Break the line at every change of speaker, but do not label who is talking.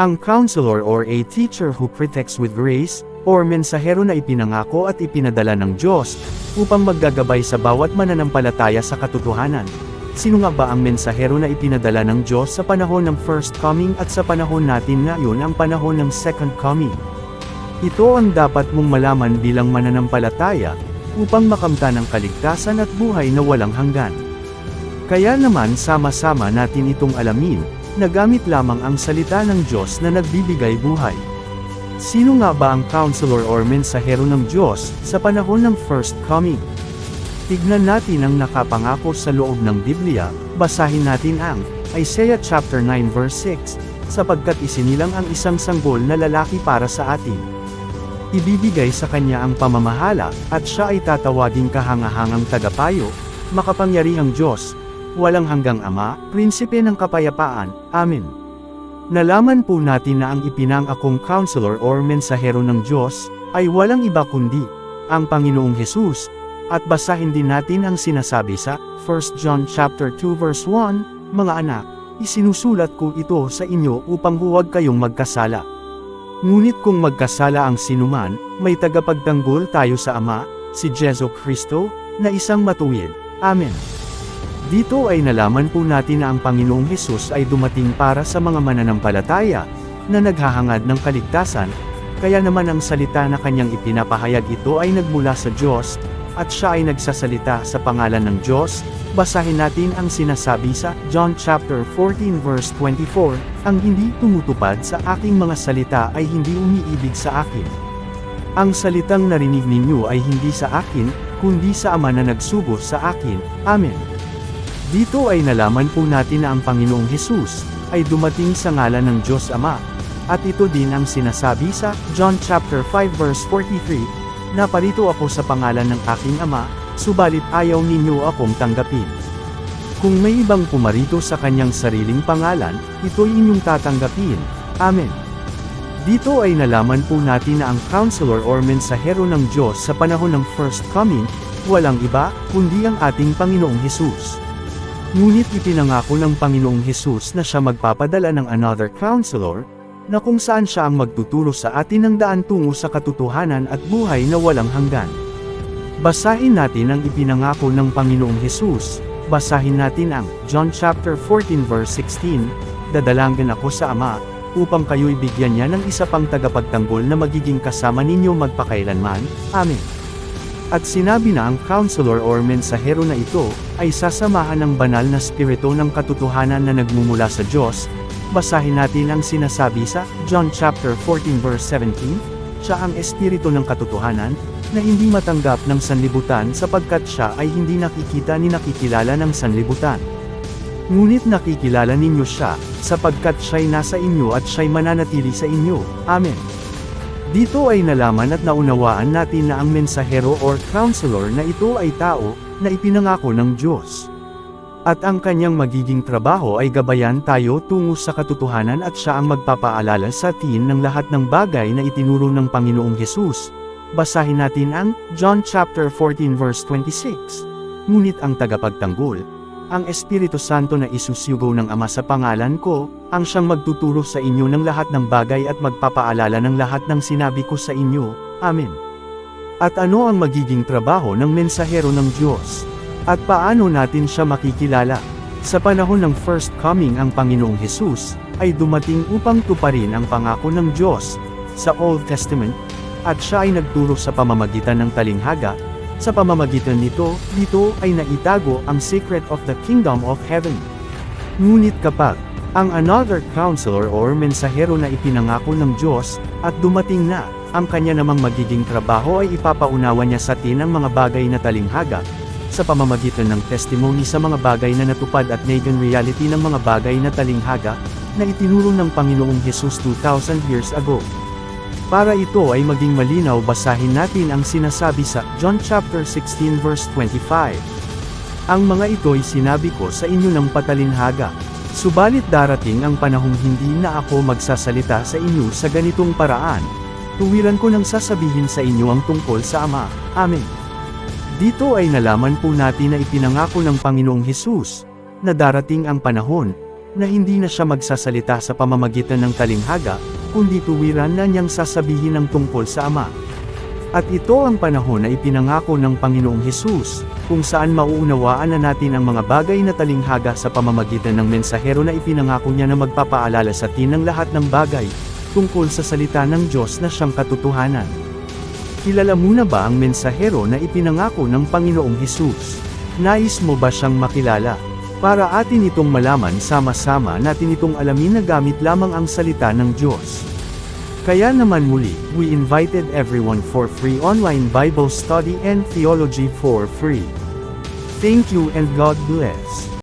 Ang counselor or a teacher who protects with grace, or mensahero na ipinangako at ipinadala ng Diyos, upang maggagabay sa bawat mananampalataya sa katotohanan. Sino nga ba ang mensahero na ipinadala ng Diyos sa panahon ng first coming at sa panahon natin ngayon ang panahon ng second coming? Ito ang dapat mong malaman bilang mananampalataya, upang makamta ng kaligtasan at buhay na walang hanggan. Kaya naman sama-sama natin itong alamin, na gamit lamang ang salita ng Diyos na nagbibigay buhay. Sino nga ba ang counselor or mensahero ng Diyos sa panahon ng first coming? Tignan natin ang nakapangako sa loob ng Biblia, basahin natin ang Isaiah chapter 9 verse 6, sapagkat isinilang ang isang sanggol na lalaki para sa atin. Ibibigay sa kanya ang pamamahala, at siya ay tatawaging kahangahangang tagapayo, makapangyarihang Diyos, walang hanggang Ama, Prinsipe ng Kapayapaan, Amen. Nalaman po natin na ang ipinangakong counselor or mensahero ng Diyos, ay walang iba kundi, ang Panginoong Hesus, at basahin din natin ang sinasabi sa 1 John chapter 2 verse 1, Mga anak, isinusulat ko ito sa inyo upang huwag kayong magkasala. Ngunit kung magkasala ang sinuman, may tagapagtanggol tayo sa Ama, si Jesu Kristo, na isang matuwid. Amen. Dito ay nalaman po natin na ang Panginoong Hesus ay dumating para sa mga mananampalataya, na naghahangad ng kaligtasan, kaya naman ang salita na kanyang ipinapahayag ito ay nagmula sa Diyos, at siya ay nagsasalita sa pangalan ng Diyos, basahin natin ang sinasabi sa John chapter 14 verse 24, ang hindi tumutupad sa aking mga salita ay hindi umiibig sa akin. Ang salitang narinig ninyo ay hindi sa akin, kundi sa Ama na nagsugo sa akin. Amen. Dito ay nalaman po natin na ang Panginoong Hesus ay dumating sa ngalan ng Diyos Ama. At ito din ang sinasabi sa John chapter 5 verse 43, Naparito ako sa pangalan ng aking Ama, subalit ayaw ninyo akong tanggapin. Kung may ibang pumarito sa kanyang sariling pangalan, ito'y inyong tatanggapin. Amen. Dito ay nalaman po natin na ang counselor or mensahero ng Diyos sa panahon ng first coming, walang iba, kundi ang ating Panginoong Hesus. Ngunit ipinangako ng Panginoong Hesus na siya magpapadala ng another counselor, na kung saan siya ang magtuturo sa atin ng daan tungo sa katotohanan at buhay na walang hanggan. Basahin natin ang ipinangako ng Panginoong Hesus, basahin natin ang John chapter 14 verse 16, Dadalangin ako sa Ama, upang kayo'y bigyan niya ng isa pang tagapagtanggol na magiging kasama ninyo magpakailanman. Amen. At sinabi na ang counselor or mensahero na ito, ay sasamahan ng banal na spirito ng katotohanan na nagmumula sa Diyos. Basahin natin ang sinasabi sa John chapter 14 verse 17, siya ang espiritu ng katotohanan, na hindi matanggap ng sanlibutan sapagkat siya ay hindi nakikita ni nakikilala ng sanlibutan. Ngunit nakikilala ninyo siya, sapagkat siya'y nasa inyo at siya'y mananatili sa inyo. Amen. Dito ay nalaman at naunawaan natin na ang mensahero or counselor na ito ay tao, na ipinangako ng Diyos. At ang kanyang magiging trabaho ay gabayan tayo tungo sa katotohanan at siya ang magpapaalala sa atin ng lahat ng bagay na itinuro ng Panginoong Hesus. Basahin natin ang John chapter 14 verse 26. Ngunit ang tagapagtanggol, ang Espiritu Santo na isusugo ng Ama sa pangalan ko, ang siyang magtuturo sa inyo ng lahat ng bagay at magpapaalala ng lahat ng sinabi ko sa inyo. Amen. At ano ang magiging trabaho ng mensahero ng Diyos? At paano natin siya makikilala? Sa panahon ng first coming ang Panginoong Hesus, ay dumating upang tuparin ang pangako ng Diyos, sa Old Testament, at siya ay nagturo sa pamamagitan ng talinghaga, sa pamamagitan nito, dito ay naitago ang secret of the kingdom of heaven. Ngunit kapag, ang another counselor or mensahero na ipinangako ng Diyos, at dumating na, ang kanya namang magiging trabaho ay ipapaunawa niya sa atin ang mga bagay na talinghaga, sa pamamagitan ng testimony sa mga bagay na natupad at naging reality ng mga bagay na talinghaga, na itinuro ng Panginoong Hesus 2,000 years ago. Para ito ay maging malinaw basahin natin ang sinasabi sa John chapter 16 verse 25. Ang mga ito'y sinabi ko sa inyo ng patalinhaga. Subalit darating ang panahong hindi na ako magsasalita sa inyo sa ganitong paraan. Tuwiran ko nang sasabihin sa inyo ang tungkol sa Ama. Amen. Dito ay nalaman po natin na ipinangako ng Panginoong Hesus, na darating ang panahon, na hindi na siya magsasalita sa pamamagitan ng talinghaga, kundi tuwiran na niyang sasabihin ng tungkol sa Ama. At ito ang panahon na ipinangako ng Panginoong Hesus, kung saan mauunawaan na natin ang mga bagay na talinghaga sa pamamagitan ng mensahero na ipinangako niya na magpapaalala sa atin ng lahat ng bagay, tungkol sa salita ng Diyos na siyang katotohanan. Kilala mo na ba ang mensahero na ipinangako ng Panginoong Hesus? Nais mo ba siyang makilala? Para atin itong malaman sama-sama natin itong alamin na gamit lamang ang salita ng Diyos. Kaya naman muli, we invited everyone for free online Bible study and theology for free. Thank you and God bless.